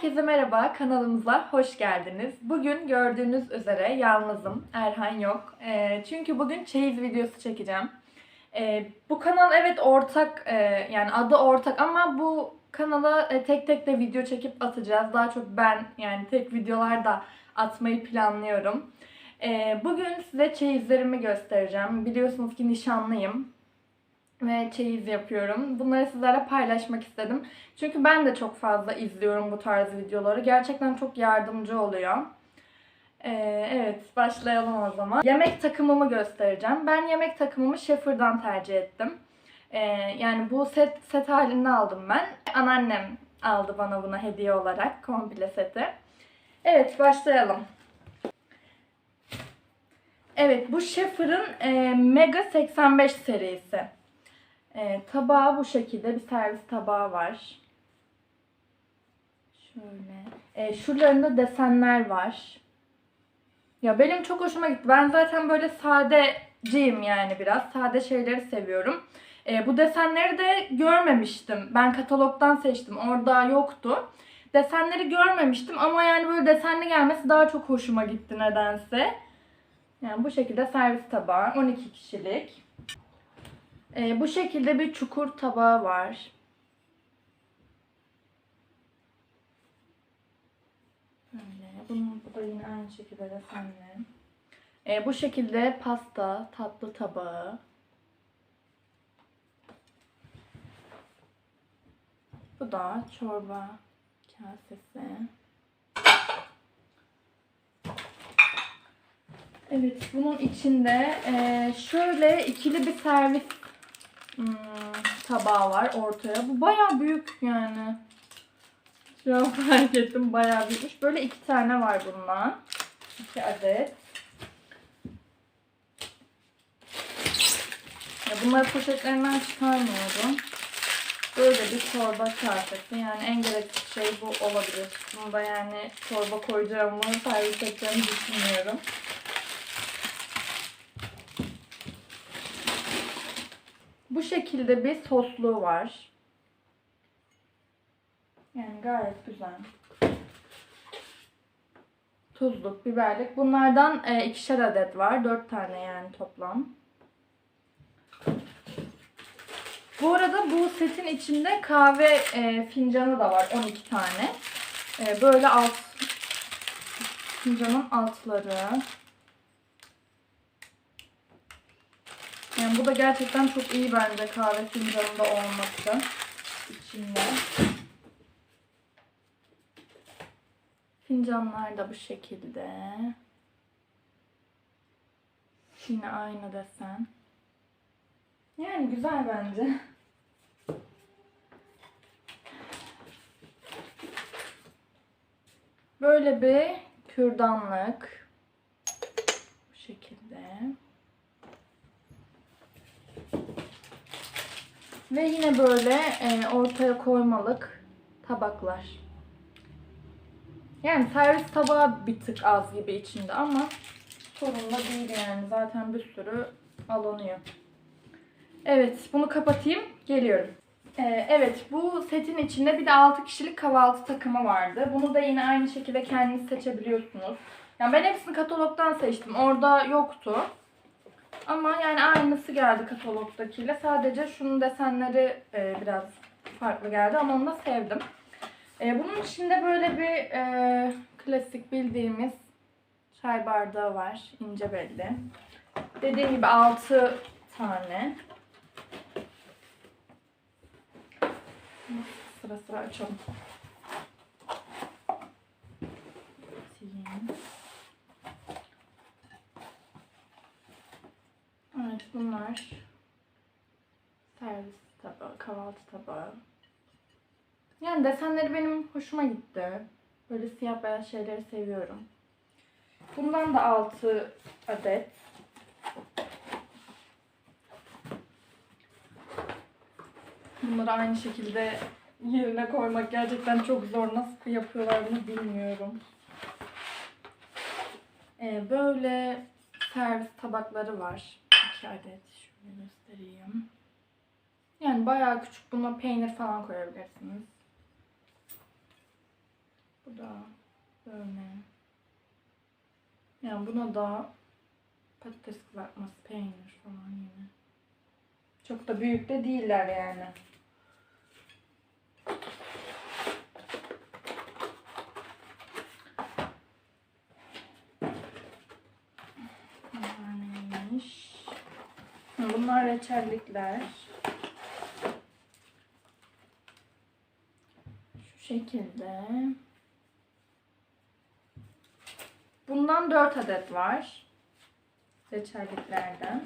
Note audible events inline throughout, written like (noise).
Herkese merhaba, kanalımıza hoş geldiniz. Bugün gördüğünüz üzere yalnızım, Erhan yok. Ee, çünkü bugün çeyiz videosu çekeceğim. Ee, bu kanal evet ortak, e, yani adı ortak ama bu kanala e, tek tek de video çekip atacağız. Daha çok ben yani tek videolar da atmayı planlıyorum. Ee, bugün size çeyizlerimi göstereceğim. Biliyorsunuz ki nişanlıyım ve çeyiz yapıyorum. Bunları sizlerle paylaşmak istedim. Çünkü ben de çok fazla izliyorum bu tarz videoları. Gerçekten çok yardımcı oluyor. Ee, evet, başlayalım o zaman. Yemek takımımı göstereceğim. Ben yemek takımımı Schaefer'dan tercih ettim. Ee, yani bu set set halinde aldım ben. Anneannem aldı bana bunu hediye olarak komple seti. Evet, başlayalım. Evet, bu Schaefer'ın e, Mega 85 serisi. E, tabağı bu şekilde bir servis tabağı var. Şöyle. E, şuralarında desenler var. Ya benim çok hoşuma gitti. Ben zaten böyle sadeciyim yani biraz. Sade şeyleri seviyorum. E, bu desenleri de görmemiştim. Ben katalogdan seçtim. Orada yoktu. Desenleri görmemiştim ama yani böyle desenli gelmesi daha çok hoşuma gitti nedense. Yani bu şekilde servis tabağı. 12 kişilik. Ee, bu şekilde bir çukur tabağı var. Bunun, bu da yine aynı şekilde desenli. Ee, bu şekilde pasta, tatlı tabağı. Bu da çorba kasesi. Evet, bunun içinde eee, şöyle ikili bir servis hmm, tabağı var ortaya. Bu bayağı büyük yani. Şu an fark ettim bayağı büyükmüş. Böyle iki tane var bundan. İki adet. Ya bunları poşetlerinden çıkarmıyorum. Böyle bir çorba kasesi. Yani en gerekli şey bu olabilir. Bunda yani çorba koyacağımı, servis edeceğimi düşünmüyorum. Bu şekilde bir sosluğu var. Yani gayet güzel. Tuzluk, biberlik. Bunlardan e, ikişer adet var. Dört tane yani toplam. Bu arada bu setin içinde kahve e, fincanı da var. 12 tane. E, böyle alt fincanın altları. Yani bu da gerçekten çok iyi bence kahve fincanında olması içinde. Fincanlar da bu şekilde. Yine aynı desen. Yani güzel bence. Böyle bir kürdanlık. Bu şekilde. Ve yine böyle e, ortaya koymalık tabaklar. Yani servis tabağı bir tık az gibi içinde ama sorun da değil yani. Zaten bir sürü alınıyor. Evet bunu kapatayım. Geliyorum. Ee, evet bu setin içinde bir de 6 kişilik kahvaltı takımı vardı. Bunu da yine aynı şekilde kendiniz seçebiliyorsunuz. Yani ben hepsini katalogdan seçtim. Orada yoktu. Ama yani aynısı geldi katalogdakiyle. Sadece şunun desenleri e, biraz farklı geldi ama onu da sevdim. E, bunun içinde böyle bir e, klasik bildiğimiz çay bardağı var. ince belli. Dediğim gibi 6 tane. Sıra sıra açalım. Sileyim. Evet bunlar servis tabağı, kahvaltı tabağı. Yani desenleri benim hoşuma gitti. Böyle siyah beyaz şeyleri seviyorum. Bundan da 6 adet. Bunları aynı şekilde yerine koymak gerçekten çok zor. Nasıl yapıyorlar bunu bilmiyorum. Ee, böyle servis tabakları var. İki adet. Şöyle göstereyim. Yani bayağı küçük. Buna peynir falan koyabilirsiniz. Bu da böyle. Yani buna da patates kızartması, peynir falan yine. Çok da büyük de değiller yani. Bunlar neymiş? Bunlar reçellikler. Şu şekilde. Bundan 4 adet var. Reçelliklerden.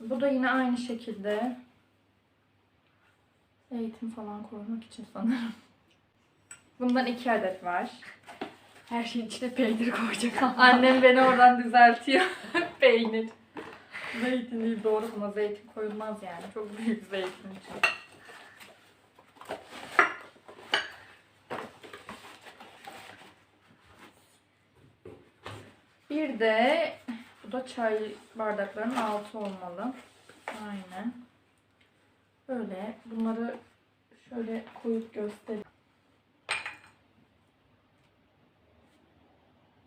Bu da yine aynı şekilde. Eğitim falan koymak için sanırım. Bundan 2 adet var. Her şeyin içine peynir koyacak. Annem beni oradan düzeltiyor. (laughs) peynir. Zeytin değil doğru buna zeytin koyulmaz yani. Çok büyük zeytin için. Bir de bu da çay bardaklarının altı olmalı. Aynen. Böyle bunları şöyle koyup göstereyim.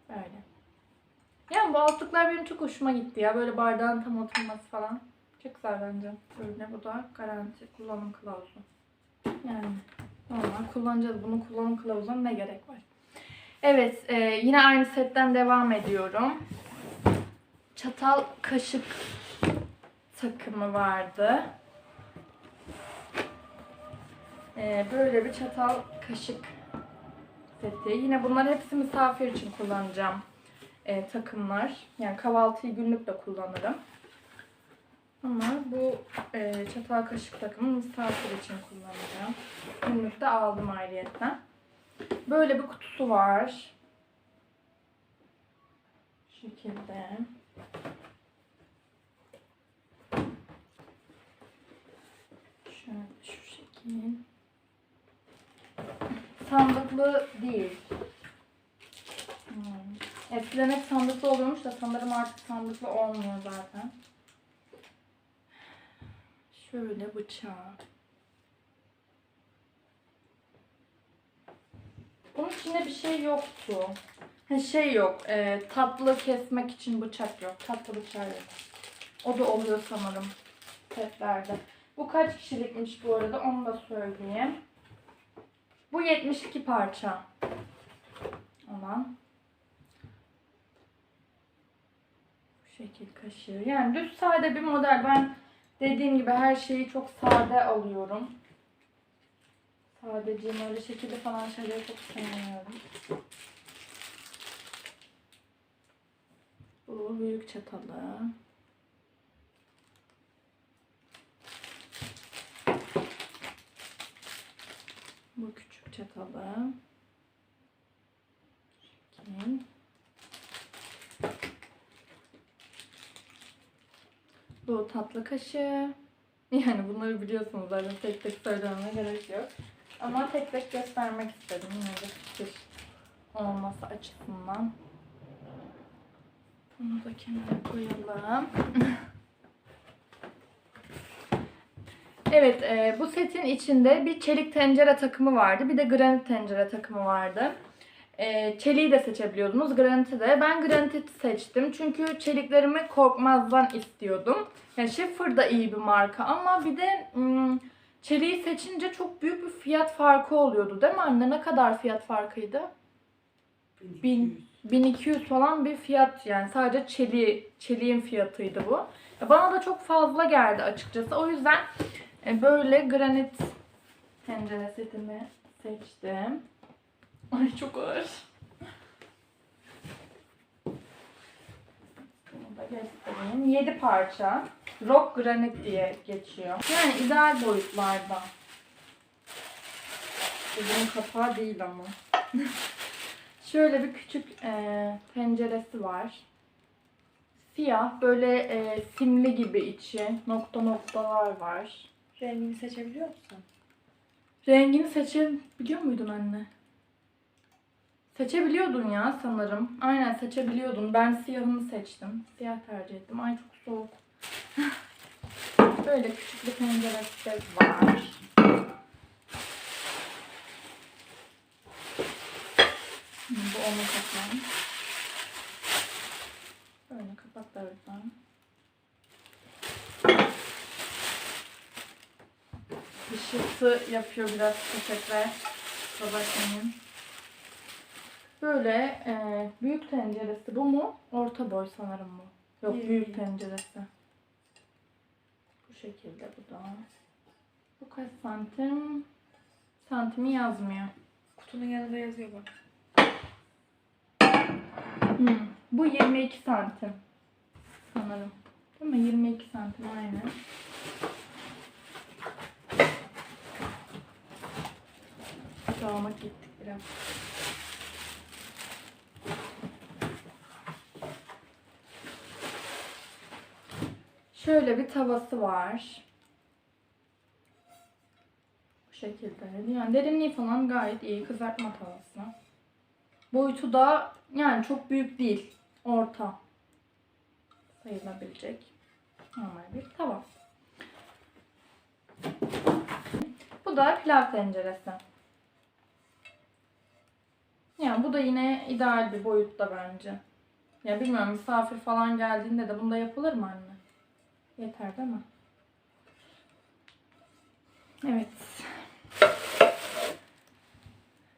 Böyle. Bu altlıklar benim çok hoşuma gitti ya. Böyle bardağın tam oturması falan. Çok güzel bence. Böyle bu da garanti kullanım kılavuzu. Yani normal kullanacağız. Bunu kullanım kılavuzuna ne gerek var? Evet, e, yine aynı setten devam ediyorum. Çatal kaşık takımı vardı. E, böyle bir çatal kaşık seti. Yine bunlar hepsi misafir için kullanacağım e, takımlar. Yani kahvaltıyı günlük de kullanırım. Ama bu e, çatal kaşık takımı misafir için kullanacağım. Günlük de aldım ayrıyetten. Böyle bir kutusu var. Şu şekilde. Şöyle şu şekil. Sandıklı değil. Eskiden hep sandıklı oluyormuş da sanırım artık sandıklı olmuyor zaten. Şöyle bıçağı. Bunun içinde bir şey yoktu. Ha, şey yok. e, tatlı kesmek için bıçak yok. Tatlı bıçağı yok. O da oluyor sanırım. Setlerde. Bu kaç kişilikmiş bu arada onu da söyleyeyim. Bu 72 parça olan. Şekil kaşığı. Yani düz sade bir model. Ben dediğim gibi her şeyi çok sade alıyorum. Sadece öyle şekilde falan şeyleri çok sevmiyorum. Bu büyük çatalı. Bu küçük çatalı. Şekil. Bu tatlı kaşığı. Yani bunları biliyorsunuz zaten tek tek söylememe gerek yok. Ama tek tek göstermek istedim yine de fikir olması açısından. Bunu da kenara koyalım. evet, e, bu setin içinde bir çelik tencere takımı vardı. Bir de granit tencere takımı vardı. E, çeliği de seçebiliyordunuz, graniti de. Ben graniti seçtim çünkü çeliklerimi korkmazdan istiyordum. Yani Schiffer da iyi bir marka ama bir de hmm, çeliği seçince çok büyük bir fiyat farkı oluyordu değil mi anne? Ne kadar fiyat farkıydı? Bin. 1200 falan bir fiyat yani sadece çeliği, çeliğin fiyatıydı bu. Bana da çok fazla geldi açıkçası. O yüzden e, böyle granit tencere setimi seçtim. Ay çok ağır. Bunu da göstereyim. 7 parça. Rock granit diye geçiyor. Yani ideal boyutlarda. Bunun kapağı değil ama. (laughs) Şöyle bir küçük e, penceresi var. Siyah, böyle e, simli gibi içi. Nokta noktalar var. Rengini seçebiliyor musun? Rengini seçebiliyor muydun anne? Seçebiliyordun ya sanırım. Aynen seçebiliyordun. Ben siyahını seçtim. Siyah tercih ettim. Ay çok soğuk. Böyle küçük bir penceresi var. Bu onu kapağım. Böyle kapak da lütfen. Işıltı yapıyor biraz poşetler. Kusura bakmayın. Böyle e, büyük tenceresi bu mu? Orta boy sanırım bu. Yok Büyük. büyük tenceresi. Bu şekilde bu da. Bu kaç santim? Santimi yazmıyor. Kutunun yanında yazıyor bak. Hmm, Bu 22 santim. Sanırım. Değil mi? 22 santim aynen. Dağılmak gittik biraz. Şöyle bir tavası var. Bu şekilde. Yani derinliği falan gayet iyi. Kızartma tavası. Boyutu da yani çok büyük değil. Orta. Sayılabilecek. Normal bir tava. Bu da pilav tenceresi. Yani bu da yine ideal bir boyutta bence. Ya bilmiyorum misafir falan geldiğinde de bunda yapılır mı anne? Yeter değil mi? Evet.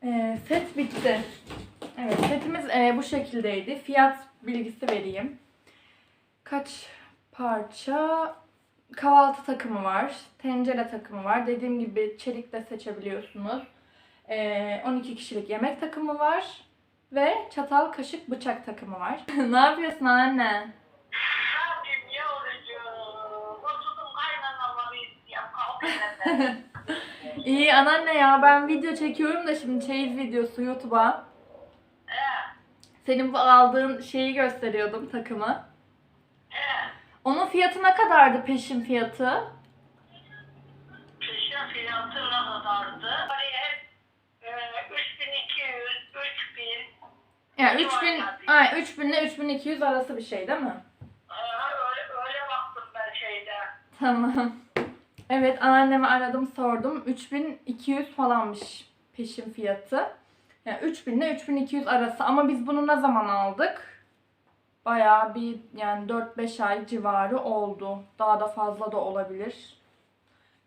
Ee, set bitti. Evet setimiz e, bu şekildeydi. Fiyat bilgisi vereyim. Kaç parça? Kahvaltı takımı var. Tencere takımı var. Dediğim gibi çelik de seçebiliyorsunuz. E, 12 kişilik yemek takımı var. Ve çatal, kaşık, bıçak takımı var. (laughs) ne yapıyorsun anne? (laughs) İyi anneanne ya ben video çekiyorum da şimdi çeyiz videosu YouTube'a. Senin bu aldığın şeyi gösteriyordum takımı. Onun fiyatı ne kadardı peşin fiyatı? Peşin fiyatı ne kadardı? E, 3200, 3000, Yani Yok 3000, abi. ay 3000 ile 3200 arası bir şey değil mi? Aha, öyle, öyle baktım ben şeyde. Tamam. Evet anneannemi aradım sordum. 3200 falanmış peşin fiyatı. Yani 3000 ile 3200 arası ama biz bunu ne zaman aldık? Bayağı bir yani 4-5 ay civarı oldu. Daha da fazla da olabilir.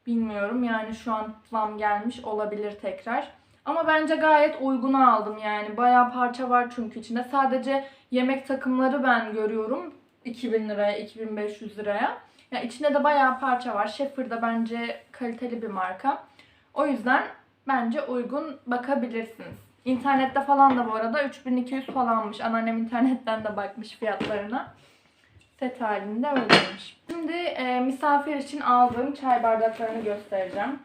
Bilmiyorum yani şu an zam gelmiş olabilir tekrar. Ama bence gayet uyguna aldım yani. Bayağı parça var çünkü içinde. Sadece yemek takımları ben görüyorum. 2000 liraya, 2500 liraya. Yani içinde de bayağı parça var. Schaefer da bence kaliteli bir marka. O yüzden bence uygun bakabilirsiniz. İnternette falan da bu arada 3200 falanmış. Anneannem internetten de bakmış fiyatlarına. Set halinde öyleymiş. Şimdi e, misafir için aldığım çay bardaklarını göstereceğim.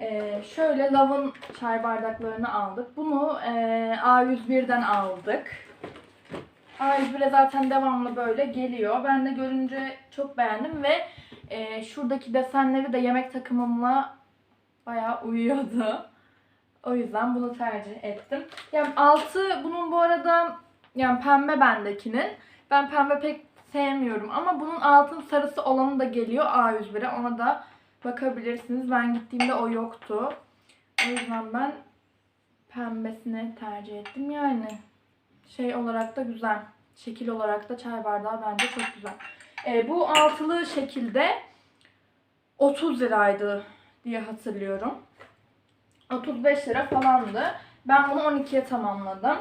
E, şöyle Love'ın çay bardaklarını aldık. Bunu e, A101'den aldık. A101'e zaten devamlı böyle geliyor. Ben de görünce çok beğendim ve e, şuradaki desenleri de yemek takımımla bayağı uyuyordu. O yüzden bunu tercih ettim. Yani altı bunun bu arada yani pembe bendekinin. Ben pembe pek sevmiyorum ama bunun altın sarısı olanı da geliyor A101'e. Ona da bakabilirsiniz. Ben gittiğimde o yoktu. O yüzden ben pembesini tercih ettim yani. Şey olarak da güzel. Şekil olarak da çay bardağı bence çok güzel. Ee, bu altılı şekilde 30 liraydı diye hatırlıyorum. 35 lira falandı. Ben bunu 12'ye tamamladım.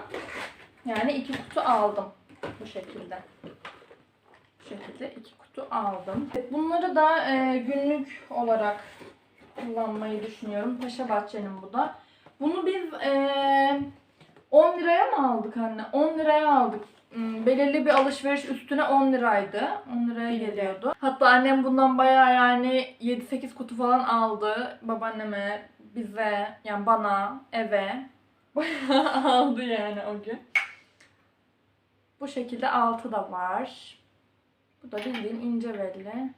Yani iki kutu aldım bu şekilde. Bu şekilde iki kutu aldım. Bunları da e, günlük olarak kullanmayı düşünüyorum. Paşa Bahçe'nin bu da. Bunu biz e, 10 liraya mı aldık anne? 10 liraya aldık. Hmm, Belirli bir alışveriş üstüne 10 liraydı. 10 liraya geliyordu. Hatta annem bundan bayağı yani 7-8 kutu falan aldı. Babaanneme, bize, yani bana, eve. (laughs) Bayağı aldı yani o gün. Bu şekilde altı da var. Bu da bildiğin ince belli.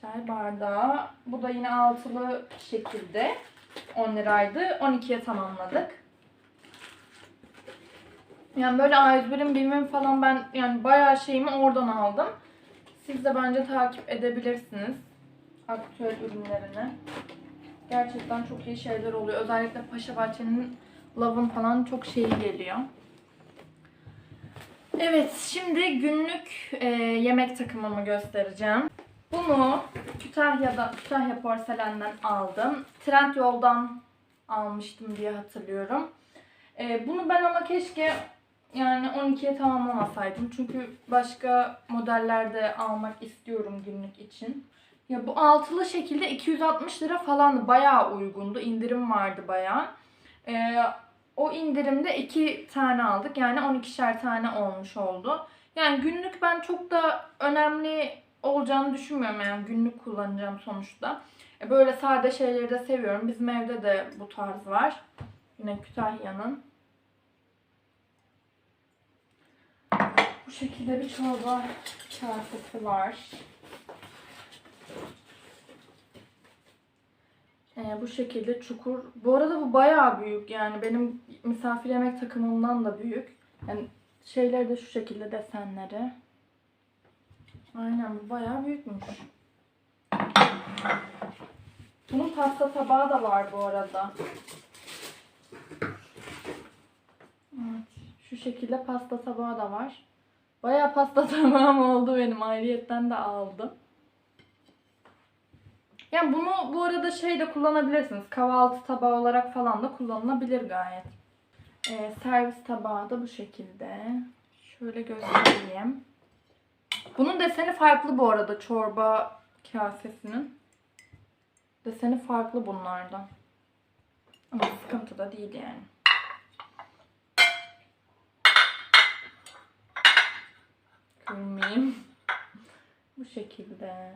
Çay bardağı. Bu da yine altılı şekilde. 10 liraydı. 12'ye tamamladık. Yani böyle A101'in bilmem falan ben yani bayağı şeyimi oradan aldım. Siz de bence takip edebilirsiniz aktüel ürünlerini. Gerçekten çok iyi şeyler oluyor. Özellikle Paşa Bahçe'nin lavın falan çok şeyi geliyor. Evet, şimdi günlük e, yemek takımımı göstereceğim. Bunu Kütahya'da, Kütahya Porselen'den aldım. Trendyol'dan almıştım diye hatırlıyorum. E, bunu ben ama keşke yani 12'ye tamamlamasaydım. Çünkü başka modellerde almak istiyorum günlük için. Ya bu altılı şekilde 260 lira falandı. Bayağı uygundu. İndirim vardı bayağı. Ee, o indirimde iki tane aldık. Yani 12'şer tane olmuş oldu. Yani günlük ben çok da önemli olacağını düşünmüyorum. Yani günlük kullanacağım sonuçta. E, Böyle sade şeyleri de seviyorum. Bizim evde de bu tarz var. Yine Kütahya'nın. Bu şekilde bir çorba kasesi var. Ee, bu şekilde çukur. Bu arada bu bayağı büyük yani benim misafir yemek takımımdan da büyük. Yani şeyleri de şu şekilde desenleri. Aynen bu bayağı büyükmüş. Bunun pasta tabağı da var bu arada. Evet, şu şekilde pasta tabağı da var. Bayağı pasta (laughs) tabağım oldu benim. Ayrıyetten de aldım. Yani bunu bu arada şey de kullanabilirsiniz. Kahvaltı tabağı olarak falan da kullanılabilir gayet. Ee, servis tabağı da bu şekilde. Şöyle göstereyim. Bunun deseni farklı bu arada çorba kasesinin. Deseni farklı bunlardan. Ama sıkıntı da değil yani. Kırmayayım. Bu şekilde.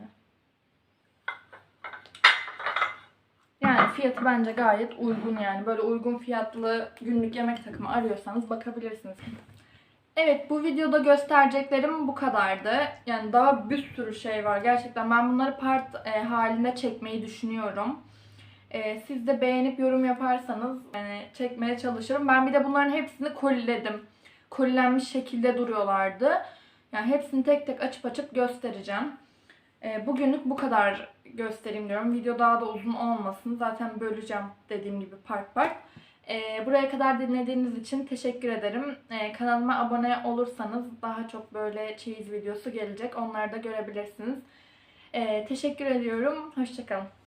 Yani fiyatı bence gayet uygun yani. Böyle uygun fiyatlı günlük yemek takımı arıyorsanız bakabilirsiniz. Evet bu videoda göstereceklerim bu kadardı. Yani daha bir sürü şey var. Gerçekten ben bunları part e, halinde çekmeyi düşünüyorum. E, siz de beğenip yorum yaparsanız yani çekmeye çalışırım. Ben bir de bunların hepsini koliledim. Kolilenmiş şekilde duruyorlardı. Yani hepsini tek tek açıp açıp göstereceğim. E, bugünlük bu kadar göstereyim diyorum. Video daha da uzun olmasın. Zaten böleceğim dediğim gibi part part. E, buraya kadar dinlediğiniz için teşekkür ederim. E, kanalıma abone olursanız daha çok böyle çeyiz videosu gelecek. Onları da görebilirsiniz. E, teşekkür ediyorum. Hoşçakalın.